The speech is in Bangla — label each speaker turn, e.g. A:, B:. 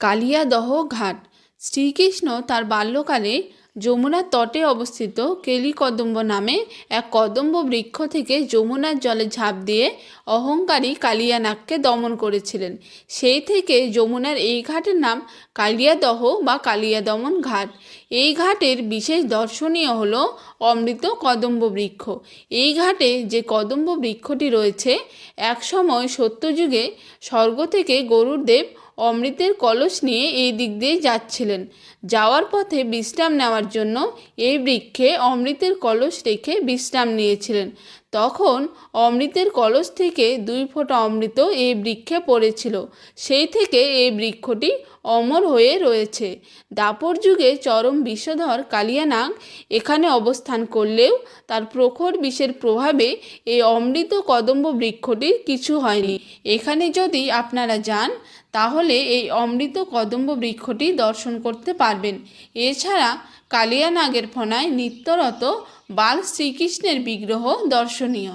A: কালিয়াদহ ঘাট। শ্রীকৃষ্ণ তার বাল্যকালে যমুনার তটে অবস্থিত কেলিকদম্ব নামে এক কদম্ব বৃক্ষ থেকে যমুনার জলে ঝাঁপ দিয়ে অহংকারী কালিয়ানাগকে দমন করেছিলেন। সেই থেকে যমুনার এই ঘাটের নাম কালিয়াদহ বা কালিয়াদমন ঘাট। এই ঘাটের বিশেষ দর্শনীয় হল অমৃত কদম্ব বৃক্ষ। এই ঘাটে যে কদম্ব বৃক্ষটি রয়েছে, একসময় সত্যযুগে স্বর্গ থেকে গরুর দেব অমৃতের কলস নিয়ে এই দিক দিয়ে যাচ্ছিলেন। যাওয়ার পথে বিশ্রাম নেওয়ার জন্য এই বৃক্ষে অমৃতের কলস রেখে বিশ্রাম নিয়েছিলেন। তখন অমৃতের কলস থেকে দুই ফোঁটা অমৃত এই বৃক্ষে পড়েছিল। সেই থেকে এই বৃক্ষটি অমর হয়ে রয়েছে। দাপর যুগে চরম বিষধর কালিয়ানাগ এখানে অবস্থান করলেও তার প্রখর বিষের প্রভাবে এই অমৃত কদম্ব বৃক্ষটির কিছু হয়নি। এখানে যদি আপনারা যান, তাহলে এই অমৃত কদম্ব বৃক্ষটি দর্শন করতে পারবেন। এছাড়া কালিয়ানাগের ফনায় নিত্যরত বাল শ্রীকৃষ্ণের বিগ্রহ দর্শনীয়।